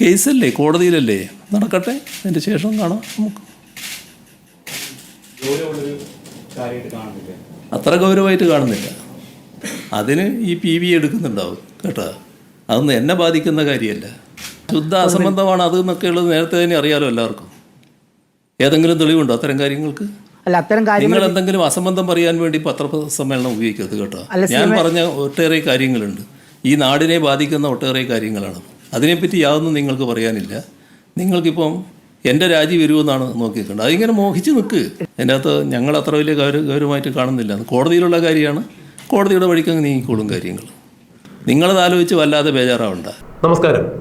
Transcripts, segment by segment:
കേസല്ലേ? കോടതിയിലല്ലേ? നടക്കട്ടെ. അതിന്റെ ശേഷം കാണാം നമുക്ക്. അത്ര ഗൗരവമായിട്ട് കാണുന്നില്ല. അതിന് ഈ പി വി എടുക്കുന്നുണ്ടാവും കേട്ടോ. അതൊന്നും എന്നെ ബാധിക്കുന്ന കാര്യമല്ല. ശുദ്ധ അസംബന്ധമാണ് അത് എന്നൊക്കെയുള്ളത് നേരത്തെ തന്നെ അറിയാലോ എല്ലാവർക്കും. ഏതെങ്കിലും തെളിവുണ്ടോ അത്തരം കാര്യങ്ങൾക്ക്? അല്ല അത്തരം കാര്യങ്ങൾ നിങ്ങൾ എന്തെങ്കിലും അസംബന്ധം പറയാൻ വേണ്ടി പത്രസമ്മേളനം ഉപയോഗിക്കരുത് കേട്ടോ. ഞാൻ പറഞ്ഞ ഒട്ടേറെ കാര്യങ്ങളുണ്ട്. ഈ നാടിനെ ബാധിക്കുന്ന ഒട്ടേറെ കാര്യങ്ങളാണ്. അതിനെപ്പറ്റി യാതൊന്നും നിങ്ങൾക്ക് പറയാനില്ല. നിങ്ങൾക്കിപ്പം എന്റെ രാജി വരുമെന്നാണ് നോക്കിയിട്ടുണ്ട് അതിങ്ങനെ മോഹിച്ച് നിൽക്ക് അതിന്റെ അകത്ത് ഞങ്ങൾ അത്ര വലിയ ഗൗരവ ഗൗരവമായിട്ട് കാണുന്നില്ല. കോടതിയിലുള്ള കാര്യമാണ്. കോടതിയുടെ വഴിക്ക് അങ്ങ് നീങ്ങിക്കോളും കാര്യങ്ങൾ. നിങ്ങളത് ആലോചിച്ച് വല്ലാതെ ബേജാറാവണ്ട. നമസ്കാരം.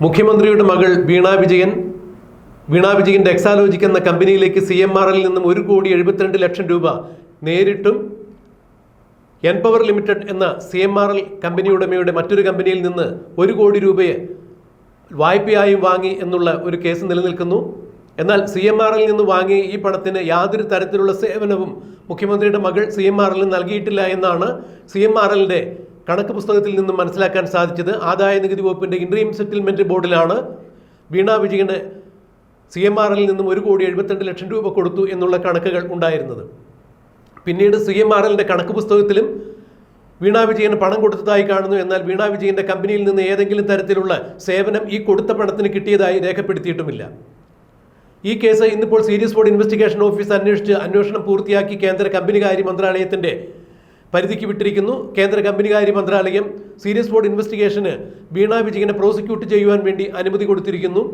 മുഖ്യമന്ത്രിയുടെ മകൾ വീണ വിജയൻ വീണ വിജയന്റെ എക്സാലോജിക് എന്ന കമ്പനിയിലേക്ക് സി എം ആറിൽ നിന്നും ഒരു കോടി എഴുപത്തിരണ്ട് ലക്ഷം രൂപ നേരിട്ടും എൻപവർ ലിമിറ്റഡ് എന്ന C M R L company ഉടമയുടെ മറ്റൊരു കമ്പനിയിൽ നിന്ന് ഒരു കോടി രൂപയെ വായ്പയായും വാങ്ങി എന്നുള്ള ഒരു കേസ് നിലനിൽക്കുന്നു. എന്നാൽ സി എം ആർ എൽ നിന്ന് വാങ്ങി ഈ പണത്തിന് യാതൊരു തരത്തിലുള്ള സേവനവും മുഖ്യമന്ത്രിയുടെ മകൾ സി എം ആർ എൽ നൽകിയിട്ടില്ല എന്നാണ് സി എം ആർ എല്ലിന്റെ കണക്ക് പുസ്തകത്തിൽ നിന്നും മനസ്സിലാക്കാൻ സാധിച്ചത്. ആദായ നികുതി വകുപ്പിന്റെ ഇൻട്രീം സെറ്റിൽമെന്റ് ബോർഡിലാണ് വീണ വിജയന് സി എം എല്ലിൽ നിന്നും ഒരു കോടി എഴുപത്തിരണ്ട് ലക്ഷം രൂപ കൊടുത്തു എന്നുള്ള കണക്കുകൾ ഉണ്ടായിരുന്നത്. പിന്നീട് സി എം ആർ എല്ലിന്റെ കണക്ക് പുസ്തകത്തിലും വീണ വിജയന് പണം കൊടുത്തതായി കാണുന്നു. എന്നാൽ വീണ വിജയന്റെ കമ്പനിയിൽ നിന്ന് ഏതെങ്കിലും തരത്തിലുള്ള സേവനം ഈ കൊടുത്ത പണത്തിന് കിട്ടിയതായി രേഖപ്പെടുത്തിയിട്ടുമില്ല. ഈ കേസ് ഇന്നിപ്പോൾ സീരിയസ് ബോർഡ് ഇൻവെസ്റ്റിഗേഷൻ ഓഫീസ് അന്വേഷിച്ച് അന്വേഷണം പൂർത്തിയാക്കി കേന്ദ്ര കമ്പനികാര്യ മന്ത്രാലയത്തിന്റെ പരിധിക്ക് വിട്ടിരിക്കുന്നു. കേന്ദ്ര കമ്പനികാര്യ മന്ത്രാലയം സീരിയസ് ബോർഡ് ഇൻവെസ്റ്റിഗേഷന് വീണ വിജയനെ പ്രോസിക്യൂട്ട് ചെയ്യുവാൻ വേണ്ടി അനുമതി കൊടുത്തിരിക്കുന്നു.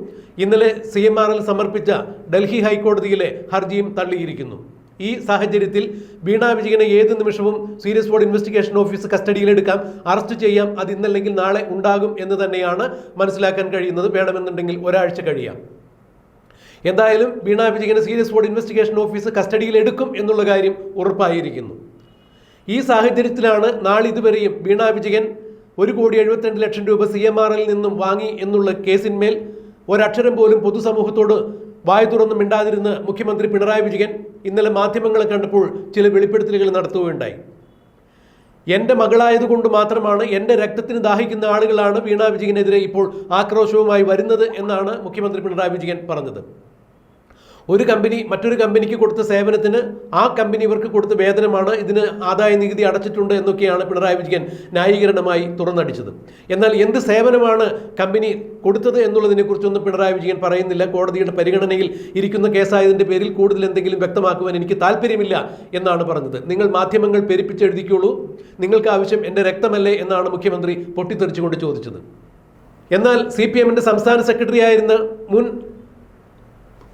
ഇന്നലെ സി സമർപ്പിച്ച ഡൽഹി ഹൈക്കോടതിയിലെ ഹർജിയും തള്ളിയിരിക്കുന്നു. ഈ സാഹചര്യത്തിൽ വീണ വിജയനെ ഏത് നിമിഷവും സീരിയസ് ബോർഡ് ഇൻവെസ്റ്റിഗേഷൻ ഓഫീസ് കസ്റ്റഡിയിലെടുക്കാം അറസ്റ്റ് ചെയ്യാം. അത് ഇന്നല്ലെങ്കിൽ നാളെ ഉണ്ടാകും എന്ന് തന്നെയാണ് മനസ്സിലാക്കാൻ കഴിയുന്നത്. വേണമെന്നുണ്ടെങ്കിൽ ഒരാഴ്ച കഴിയാം. എന്തായാലും വീണ വിജയനെ സീരിയസ് ബോർഡ് ഇൻവെസ്റ്റിഗേഷൻ ഓഫീസ് കസ്റ്റഡിയിലെടുക്കും എന്നുള്ള കാര്യം ഉറപ്പായിരിക്കുന്നു. ഈ സാഹചര്യത്തിലാണ് നാളിതുവരെയും വീണ വിജയൻ ഒരു കോടി എഴുപത്തിരണ്ട് ലക്ഷം രൂപ സി എം ആർ എൽ നിന്നും വാങ്ങി എന്നുള്ള കേസിന്മേൽ ഒരക്ഷരം പോലും പൊതുസമൂഹത്തോട് വായ തുറന്ന് മിണ്ടാതിരുന്ന് മുഖ്യമന്ത്രി പിണറായി വിജയൻ ഇന്നലെ മാധ്യമങ്ങളെ കണ്ടപ്പോൾ ചില വെളിപ്പെടുത്തലുകൾ നടത്തുകയുണ്ടായി. എന്റെ മകളായതുകൊണ്ട് മാത്രമാണ് എന്റെ രക്തത്തിന് ദാഹിക്കുന്ന ആളുകളാണ് വീണാ വിജയനെതിരെ ഇപ്പോൾ ആക്രോശവുമായി വരുന്നത് എന്നാണ് മുഖ്യമന്ത്രി പിണറായി വിജയൻ പറഞ്ഞത്. ഒരു കമ്പനി മറ്റൊരു കമ്പനിക്ക് കൊടുത്ത സേവനത്തിന് ആ കമ്പനി ഇവർക്ക് കൊടുത്ത വേതനമാണ് ഇതിന് ആദായ നികുതി അടച്ചിട്ടുണ്ട് എന്നൊക്കെയാണ് പിണറായി വിജയൻ ന്യായീകരണമായി തുറന്നടിച്ചത്. എന്നാൽ എന്ത് സേവനമാണ് കമ്പനി കൊടുത്തത് എന്നുള്ളതിനെക്കുറിച്ചൊന്നും പിണറായി വിജയൻ പറയുന്നില്ല. കോടതിയുടെ പരിഗണനയിൽ ഇരിക്കുന്ന കേസായതിന്റെ പേരിൽ കൂടുതൽ എന്തെങ്കിലും വ്യക്തമാക്കുവാൻ എനിക്ക് താല്പര്യമില്ല എന്നാണ് പറഞ്ഞത്. നിങ്ങൾ മാധ്യമങ്ങൾ പെരുപ്പിച്ചെഴുതിക്കോളൂ. നിങ്ങൾക്ക് ആവശ്യം എന്റെ രക്തമല്ലേ എന്നാണ് മുഖ്യമന്ത്രി പൊട്ടിത്തെറിച്ചുകൊണ്ട് ചോദിച്ചത്. എന്നാൽ സി പി എമ്മിന്റെ സംസ്ഥാന സെക്രട്ടറി ആയിരുന്ന മുൻ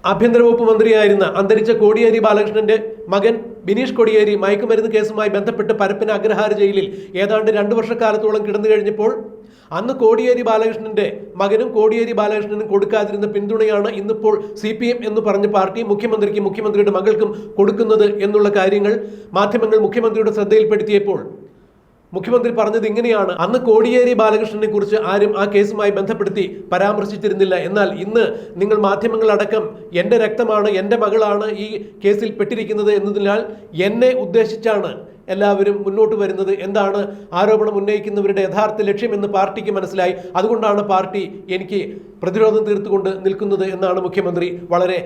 ആഭ്യന്തര വകുപ്പ് മന്ത്രിയായിരുന്ന അന്തരിച്ച കോടിയേരി ബാലകൃഷ്ണന്റെ മകൻ ബിനീഷ് കോടിയേരി മയക്കുമരുന്ന് കേസുമായി ബന്ധപ്പെട്ട് പരപ്പന അഗ്രഹാര ജയിലിൽ ഏതാണ്ട് രണ്ടു വർഷക്കാലത്തോളം കിടന്നു കഴിഞ്ഞപ്പോൾ അന്ന് കോടിയേരി ബാലകൃഷ്ണന്റെ മകനും കോടിയേരി ബാലകൃഷ്ണനും കൊടുക്കാതിരുന്ന പിന്തുണയാണ് ഇന്നിപ്പോൾ സി പി എം എന്ന് പറഞ്ഞ പാർട്ടി മുഖ്യമന്ത്രിക്കും മുഖ്യമന്ത്രിയുടെ മകൾക്കും കൊടുക്കുന്നത് എന്നുള്ള കാര്യങ്ങൾ മാധ്യമങ്ങൾ മുഖ്യമന്ത്രിയുടെ ശ്രദ്ധയിൽപ്പെടുത്തിയപ്പോൾ മുഖ്യമന്ത്രി പറഞ്ഞത് ഇങ്ങനെയാണ്. അന്ന് കോടിയേരി ബാലകൃഷ്ണനെ കുറിച്ച് ആരും ആ കേസുമായി ബന്ധപ്പെടുത്തി പരാമർശിച്ചിരുന്നില്ല. എന്നാൽ ഇന്ന് നിങ്ങൾ മാധ്യമങ്ങളടക്കം എന്റെ രക്തമാണ് എന്റെ മകളാണ് ഈ കേസിൽ പെട്ടിരിക്കുന്നത് എന്നതിനാൽ എന്നെ ഉദ്ദേശിച്ചാണ് എല്ലാവരും മുന്നോട്ട് വരുന്നത് എന്താണ് ആരോപണം ഉന്നയിക്കുന്നവരുടെ യഥാർത്ഥ ലക്ഷ്യമെന്ന് പാർട്ടിക്ക് മനസ്സിലായി. അതുകൊണ്ടാണ് പാർട്ടി എനിക്ക് പ്രതിരോധം തീർത്തുകൊണ്ട് നിൽക്കുന്നത് എന്നാണ് മുഖ്യമന്ത്രി വളരെ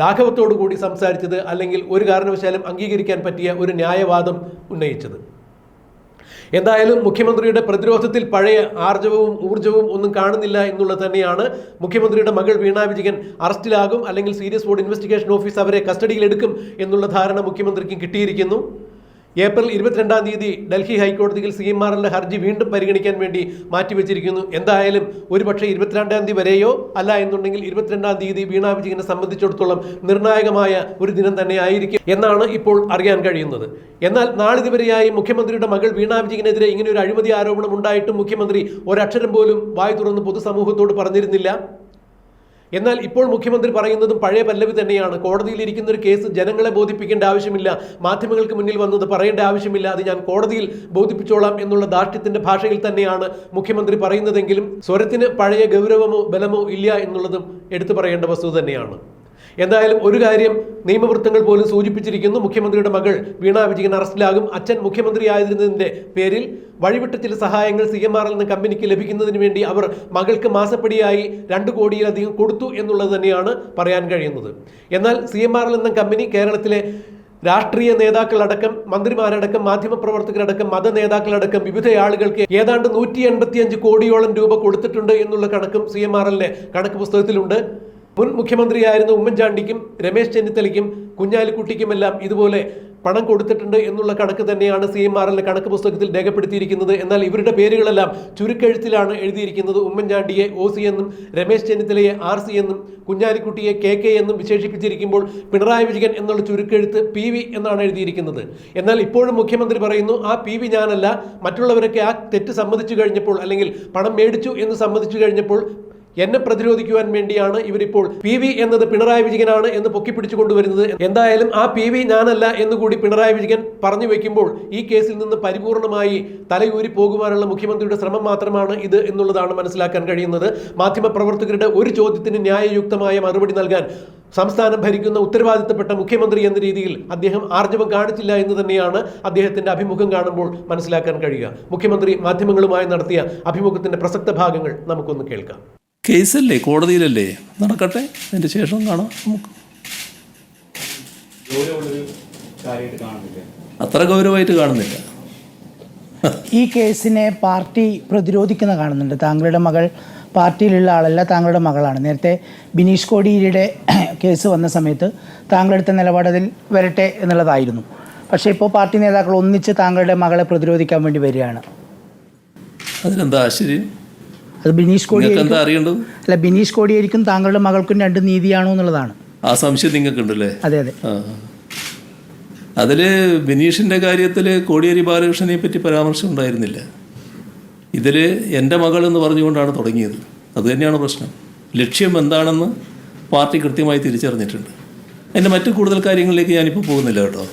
ലാഘവത്തോടു കൂടി സംസാരിച്ചത് അല്ലെങ്കിൽ ഒരു കാരണവശാലും അംഗീകരിക്കാൻ പറ്റിയ ഒരു ന്യായവാദം ഉന്നയിച്ചത്. എന്തായാലും മുഖ്യമന്ത്രിയുടെ പ്രതിരോധത്തിൽ പഴയ ആർജവവും ഊർജവും ഒന്നും കാണുന്നില്ല എന്നുള്ളത് തന്നെയാണ്. മുഖ്യമന്ത്രിയുടെ മകൾ വീണ വിജയൻ അറസ്റ്റിലാകും അല്ലെങ്കിൽ സീരിയസ് ബോർഡ് ഇൻവെസ്റ്റിഗേഷൻ ഓഫീസ് അവരെ കസ്റ്റഡിയിലെടുക്കും എന്നുള്ള ധാരണ മുഖ്യമന്ത്രിക്കും കിട്ടിയിരിക്കുന്നു. ഏപ്രിൽ ഇരുപത്തിരണ്ടാം തീയതി ഡൽഹി ഹൈക്കോടതിയിൽ സി എം ആർ ഹർജി വീണ്ടും പരിഗണിക്കാൻ വേണ്ടി മാറ്റിവെച്ചിരിക്കുന്നു. എന്തായാലും ഒരുപക്ഷെ ഇരുപത്തിരണ്ടാം തീയതി വരെയോ അല്ല എന്നുണ്ടെങ്കിൽ ഇരുപത്തിരണ്ടാം തീയതി വീണ വിജയനെ സംബന്ധിച്ചിടത്തോളം നിർണായകമായ ഒരു ദിനം തന്നെ ആയിരിക്കും എന്നാണ് ഇപ്പോൾ അറിയാൻ കഴിയുന്നത്. എന്നാൽ നാളിതുവരെയായി മുഖ്യമന്ത്രിയുടെ മകൾ വീണ വിജയനെതിരെ ഇങ്ങനെ ഒരു അഴിമതി ആരോപണം ഉണ്ടായിട്ടും മുഖ്യമന്ത്രി ഒരക്ഷരം പോലും വായി തുറന്ന് പൊതുസമൂഹത്തോട് പറഞ്ഞിരുന്നില്ല. എന്നാൽ ഇപ്പോൾ മുഖ്യമന്ത്രി പറയുന്നതും പഴയ പല്ലവി തന്നെയാണ്. കോടതിയിൽ ഇരിക്കുന്ന ഒരു കേസ് ജനങ്ങളെ ബോധിപ്പിക്കേണ്ട ആവശ്യമില്ല. മാധ്യമങ്ങൾക്ക് മുന്നിൽ വന്നത് പറയേണ്ട ആവശ്യമില്ല. അത് ഞാൻ കോടതിയിൽ ബോധിപ്പിച്ചോളാം എന്നുള്ള ദാർഢ്യത്തിന്റെ ഭാഷയിൽ തന്നെയാണ് മുഖ്യമന്ത്രി പറയുന്നതെങ്കിലും സ്വരത്തിന് പഴയ ഗൗരവമോ ബലമോ ഇല്ല എന്നുള്ളതും എടുത്തു പറയേണ്ട വസ്തുത തന്നെയാണ്. എന്തായാലും ഒരു കാര്യം നിയമവൃത്തങ്ങൾ പോലും സൂചിപ്പിച്ചിരിക്കുന്നു. മുഖ്യമന്ത്രിയുടെ മകൾ വീണ വിജയൻ അറസ്റ്റിലാകും. അച്ഛൻ മുഖ്യമന്ത്രി ആയിരുന്നതിന്റെ പേരിൽ വഴിവിട്ട ചില സഹായങ്ങൾ സി എം ആർ എന്ന കമ്പനിക്ക് ലഭിക്കുന്നതിന് വേണ്ടി അവർ മകൾക്ക് മാസപ്പടിയായി രണ്ട് കോടിയിലധികം കൊടുത്തു എന്നുള്ളത് തന്നെയാണ് പറയാൻ കഴിയുന്നത്. എന്നാൽ സി എം ആർ എൽ എന്ന കമ്പനി കേരളത്തിലെ രാഷ്ട്രീയ നേതാക്കളടക്കം മന്ത്രിമാരടക്കം മാധ്യമപ്രവർത്തകരടക്കം മത നേതാക്കളടക്കം വിവിധ ആളുകൾക്ക് ഏതാണ്ട് നൂറ്റി എൺപത്തിയഞ്ച് കോടിയോളം രൂപ കൊടുത്തിട്ടുണ്ട് എന്നുള്ള കണക്കും സി എം ആർ എല്ലിന്റെ കണക്ക് പുസ്തകത്തിലുണ്ട്. മുൻ മുഖ്യമന്ത്രിയായിരുന്ന ഉമ്മൻചാണ്ടിക്കും രമേശ് ചെന്നിത്തലയ്ക്കും കുഞ്ഞാലിക്കുട്ടിക്കുമെല്ലാം ഇതുപോലെ പണം കൊടുത്തിട്ടുണ്ട് എന്നുള്ള കണക്ക് തന്നെയാണ് സി എം ആർ എല്ലിന്റെ കണക്ക് പുസ്തകത്തിൽ രേഖപ്പെടുത്തിയിരിക്കുന്നത്. എന്നാൽ ഇവരുടെ പേരുകളെല്ലാം ചുരുക്കെഴുത്തിലാണ് എഴുതിയിരിക്കുന്നത്. ഉമ്മൻചാണ്ടിയെ ഒ സി എന്നും രമേശ് ചെന്നിത്തലയെ ആർ സി എന്നും കുഞ്ഞാലിക്കുട്ടിയെ കെ കെ എന്നും വിശേഷിപ്പിച്ചിരിക്കുമ്പോൾ പിണറായി വിജയൻ എന്നുള്ള ചുരുക്കെഴുത്ത് പി വി എന്നാണ് എഴുതിയിരിക്കുന്നത്. എന്നാൽ ഇപ്പോഴും മുഖ്യമന്ത്രി പറയുന്നു ആ പി വി ഞാനല്ല മറ്റുള്ളവരൊക്കെ ആ തെറ്റ് സമ്മതിച്ചു കഴിഞ്ഞപ്പോൾ അല്ലെങ്കിൽ പണം മേടിച്ചു എന്ന് സമ്മതിച്ചു കഴിഞ്ഞപ്പോൾ എന്നെ പ്രതിരോധിക്കുവാൻ വേണ്ടിയാണ് ഇവരിപ്പോൾ പി വി എന്നത് പിണറായി വിജയനാണ് എന്ന് പൊക്കിപ്പിടിച്ചു കൊണ്ടുവരുന്നത്. എന്തായാലും ആ പി വി ഞാനല്ല എന്നുകൂടി പിണറായി വിജയൻ പറഞ്ഞു വെക്കുമ്പോൾ ഈ കേസിൽ നിന്ന് പരിപൂർണമായി തലയൂരി പോകുവാനുള്ള മുഖ്യമന്ത്രിയുടെ ശ്രമം മാത്രമാണ് ഇത് എന്നുള്ളതാണ് മനസ്സിലാക്കാൻ കഴിയുന്നത്. മാധ്യമപ്രവർത്തകരുടെ ഒരു ചോദ്യത്തിന് ന്യായയുക്തമായ മറുപടി നൽകാൻ സംസ്ഥാനം ഭരിക്കുന്ന ഉത്തരവാദിത്തപ്പെട്ട മുഖ്യമന്ത്രി എന്ന രീതിയിൽ അദ്ദേഹം ആർജവം കാണിച്ചില്ല എന്ന് തന്നെയാണ് അദ്ദേഹത്തിന്റെ അഭിമുഖം കാണുമ്പോൾ മനസ്സിലാക്കാൻ കഴിയുക. മുഖ്യമന്ത്രി മാധ്യമങ്ങളുമായി നടത്തിയ അഭിമുഖത്തിന്റെ പ്രസക്ത ഭാഗങ്ങൾ നമുക്കൊന്ന് കേൾക്കാം. കേസല്ലേ? കോടതിയിലല്ലേ? നടക്കട്ടെ. അതിന്റെ ശേഷം കാണാം നമുക്ക്. അത്ര ഗൗരവമായിട്ട് കാണുന്നില്ല. ഈ കേസിനെ പാർട്ടി പ്രതിരോധിക്കുന്ന കാണുന്നുണ്ട്. താങ്കളുടെ മകൾ പാർട്ടിയിലുള്ള ആളല്ല താങ്കളുടെ മകളാണ്. നേരത്തെ ബിനീഷ് കോടിയുടെ കേസ് വന്ന സമയത്ത് താങ്കളെടുത്ത നിലപാട് അതിൽ വരട്ടെ എന്നുള്ളതായിരുന്നു. പക്ഷേ ഇപ്പോൾ പാർട്ടി നേതാക്കൾ ഒന്നിച്ച് താങ്കളുടെ മകളെ പ്രതിരോധിക്കാൻ വേണ്ടി വരികയാണ്. അതിനെന്താ ആശ്ചര്യം? അത് ബിനീഷ് കോടി അറിയണ്ടത്? അല്ല ബിനീഷ് കോടിയേരിക്കും താങ്കളുടെ മകൾക്കും രണ്ട് നീതിയാണോ എന്നുള്ളതാണ്. ആ സംശയം നിങ്ങൾക്കുണ്ടല്ലേ? അതെ അതെ. അതിൽ അതിൽ ബിനീഷിന്റെ കാര്യത്തിൽ കോടിയേരി ബാലകൃഷ്ണനെ പറ്റി പരാമർശം ഉണ്ടായിരുന്നില്ല. ഇതിൽ എന്റെ മകൾ എന്ന് പറഞ്ഞുകൊണ്ടാണ് തുടങ്ങിയത്. അത് തന്നെയാണ് പ്രശ്നം. ലക്ഷ്യം എന്താണെന്ന് പാർട്ടി കൃത്യമായി തിരിച്ചറിഞ്ഞിട്ടുണ്ട്. എന്റെ മറ്റു കൂടുതൽ കാര്യങ്ങളിലേക്ക് ഞാനിപ്പോൾ പോകുന്നില്ല കേട്ടോ.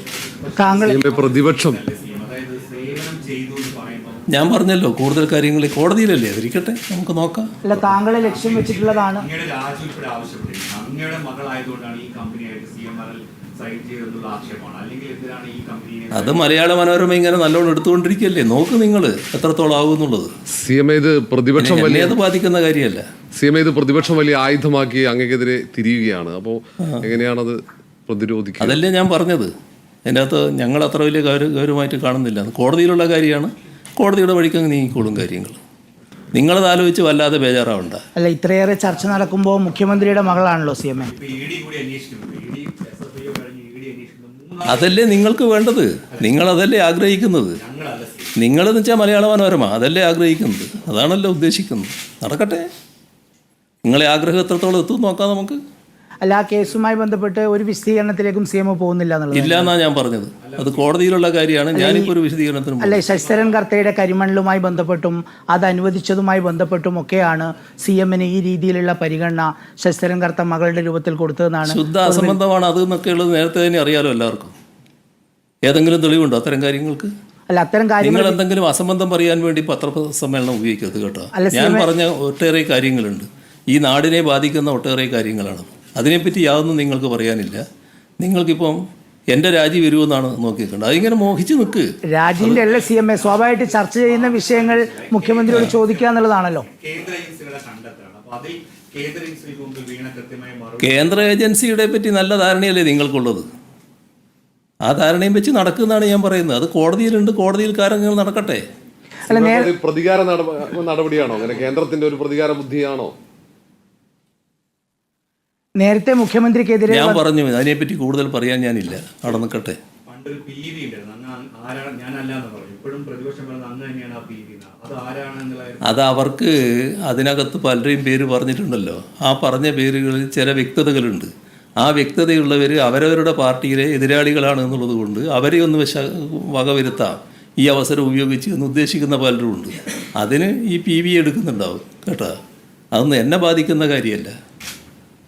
പ്രതിപക്ഷം അതായത് സേവനം ചെയ്തു എന്ന് പറയുമ്പോൾ ഞാൻ പറഞ്ഞല്ലോ കൂടുതൽ കാര്യങ്ങൾ കോടതിയിലല്ലേ? അതിരിക്കട്ടെ നമുക്ക് നോക്കാം. അല്ല താങ്കളെ ലക്ഷ്യം വെച്ചിട്ടുള്ളതാണ്. അത് മലയാള മനോരമ ഇങ്ങനെ നല്ലോണം എടുത്തുകൊണ്ടിരിക്കുകയല്ലേ? നോക്ക് നിങ്ങൾ എത്രത്തോളം ആകുന്നുള്ളത് എന്നുള്ളത്. സി എം ഇത് പ്രതിപക്ഷം വലിയ അത് ബാധിക്കുന്ന കാര്യമല്ല. സി എം ഇത് പ്രതിപക്ഷം വലിയ ആയുധമാക്കി അങ്ങക്കെതിരെ തിരിയുകയാണ്. അപ്പോൾ എങ്ങനെയാണത് പ്രതിരോധിക്കുക? അതല്ലേ ഞാൻ പറഞ്ഞത്. അതിന്റെ അകത്ത് ഞങ്ങൾ അത്ര വലിയ ഗൗരവമായിട്ട് കാണുന്നില്ല. അത് കോടതിയിലുള്ള കാര്യമാണ്. കോടതിയുടെ വഴിക്കങ്ങ് നീങ്ങിക്കോളും കാര്യങ്ങൾ. നിങ്ങളത് ആലോചിച്ച് വല്ലാതെ ബേജാറാവണ്ട. അല്ല ഇത്രയേറെ ചർച്ച നടക്കുമ്പോൾ മുഖ്യമന്ത്രിയുടെ മകളാണല്ലോ സി എം എ. അതല്ലേ നിങ്ങൾക്ക് വേണ്ടത്? നിങ്ങളതല്ലേ ആഗ്രഹിക്കുന്നത്? നിങ്ങളെന്ന് വെച്ചാൽ മലയാള മനോരമ. അതല്ലേ ആഗ്രഹിക്കുന്നത്? അതാണല്ലോ ഉദ്ദേശിക്കുന്നത്. നടക്കട്ടെ. നിങ്ങളെ ആഗ്രഹം എത്രത്തോളം എത്തും നോക്കാം നമുക്ക്. അല്ല ആ കേസുമായി ബന്ധപ്പെട്ട് ഒരു വിശദീകരണത്തിലേക്കും സി എം ഒ പോകുന്നില്ല എന്നുള്ളത് ഇല്ല എന്നാ ഞാൻ പറഞ്ഞത്. അത് കോടതിയിലുള്ള കാര്യമാണ്. ഞാനിപ്പോൾ ഒരു വിശദീകരണത്തിന്. അല്ലെ ശശിധരൻ കർത്തയുടെ കരിമണലുമായി ബന്ധപ്പെട്ടും അത് അനുവദിച്ചതുമായി ബന്ധപ്പെട്ടും ഒക്കെയാണ് സി എമ്മിന് ഈ രീതിയിലുള്ള പരിഗണന ശശിധരൻ കർത്ത മകളുടെ രൂപത്തിൽ കൊടുത്തതെന്നാണ് ശുദ്ധ അസംബന്ധമാണ് അത് എന്നൊക്കെയുള്ളത് നേരത്തെ തന്നെ അറിയാലോ എല്ലാവർക്കും. ഏതെങ്കിലും തെളിവുണ്ടോ അത്തരം കാര്യങ്ങൾക്ക്? അല്ല അത്തരം കാര്യങ്ങൾ നിങ്ങൾ എന്തെങ്കിലും അസംബന്ധം പറയാൻ വേണ്ടി പത്രസമ്മേളനം ഉപയോഗിക്കരുത് കേട്ടോ. അല്ല, ഞാൻ പറഞ്ഞ ഒട്ടേറെ കാര്യങ്ങളുണ്ട്. ഈ നാടിനെ ബാധിക്കുന്ന ഒട്ടേറെ കാര്യങ്ങളാണ്. അതിനെപ്പറ്റി യാതൊന്നും നിങ്ങൾക്ക് പറയാനില്ല. നിങ്ങൾക്കിപ്പം എന്റെ രാജി വരുമെന്നാണ് നോക്കിയിട്ടുണ്ട് അതിങ്ങനെ മോഹിച്ച് നിൽക്ക് രാജീവിന്റെ എല്ലാ സി എം എ സ്വാഭാവികമായിട്ട് ചർച്ച ചെയ്യുന്ന വിഷയങ്ങൾ മുഖ്യമന്ത്രിയോട് ചോദിക്കുക എന്നുള്ളതാണല്ലോ കേന്ദ്ര ഏജൻസിയുടെ പറ്റി നല്ല ധാരണയല്ലേ നിങ്ങൾക്കുള്ളത്? ആ ധാരണയും വെച്ച് നടക്കുന്നതാണ് ഞാൻ പറയുന്നത്. അത് കോടതിയിലുണ്ട് കോടതിയിൽ കാര്യങ്ങൾ നടക്കട്ടെ. പ്രതികാര നടപ- നടപടിയാണോ? അങ്ങനെ കേന്ദ്രത്തിന്റെ ഒരു പ്രതികാര ബുദ്ധിയാണോ? നേരത്തെ മുഖ്യമന്ത്രിക്കെതിരെ ഞാൻ പറഞ്ഞു അതിനെപ്പറ്റി കൂടുതൽ പറയാൻ ഞാനില്ല. അവിടെ നിൽക്കട്ടെ പണ്ടൊരു പി വി അത് അവർക്ക് അതിനകത്ത് പലരെയും പേര് പറഞ്ഞിട്ടുണ്ടല്ലോ. ആ പറഞ്ഞ പേരുകളിൽ ചില വ്യക്തതകളുണ്ട്. ആ വ്യക്തതയുള്ളവർ അവരവരുടെ പാർട്ടിയിലെ എതിരാളികളാണ് എന്നുള്ളത് കൊണ്ട് അവരെ ഒന്ന് വശ വകവരുത്താം ഈ അവസരം ഉപയോഗിച്ച് എന്ന് ഉദ്ദേശിക്കുന്ന പലരും ഉണ്ട്. അതിന് ഈ പി വി എടുക്കുന്നുണ്ടാവും കേട്ടോ. അതൊന്നും എന്നെ ബാധിക്കുന്ന കാര്യമല്ല.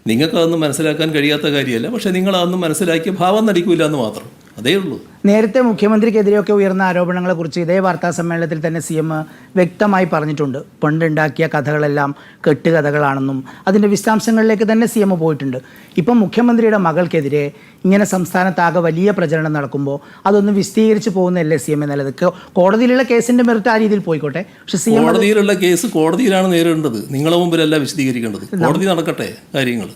നിങ്ങൾക്കതൊന്നും മനസ്സിലാക്കാൻ കഴിയാത്ത കാര്യമല്ല പക്ഷേ നിങ്ങൾ അതൊന്നും മനസ്സിലാക്കിയ ഭാവം നടിക്കൂല എന്ന് മാത്രം. അതേ ഉള്ളൂ. നേരത്തെ മുഖ്യമന്ത്രിക്കെതിരെയൊക്കെ ഉയർന്ന ആരോപണങ്ങളെ കുറിച്ച് ഇതേ വാർത്താ സമ്മേളനത്തിൽ തന്നെ സി എം വ്യക്തമായി പറഞ്ഞിട്ടുണ്ട്. പണ്ടുണ്ടാക്കിയ കഥകളെല്ലാം കെട്ടുകഥകളാണെന്നും അതിന്റെ വിശദാംശങ്ങളിലേക്ക് തന്നെ സി എം പോയിട്ടുണ്ട്. ഇപ്പം മുഖ്യമന്ത്രിയുടെ മകൾക്കെതിരെ ഇങ്ങനെ സംസ്ഥാനത്താകെ വലിയ പ്രചരണം നടക്കുമ്പോൾ അതൊന്ന് വിശദീകരിച്ച് പോകുന്നതല്ലേ സി എം എന്നുള്ളത്? കോടതിയിലുള്ള കേസിന്റെ മെറിറ്റ് ആ രീതിയിൽ പോയിക്കോട്ടെ. പക്ഷെ സി എം കോടതിയിലുള്ള കേസ് കോടതിയിലാണ് നേരിടേണ്ടത്. നിങ്ങളെ മുമ്പിലല്ല വിശദീകരിക്കേണ്ടത്. കോടതി നടക്കട്ടെ കാര്യങ്ങൾ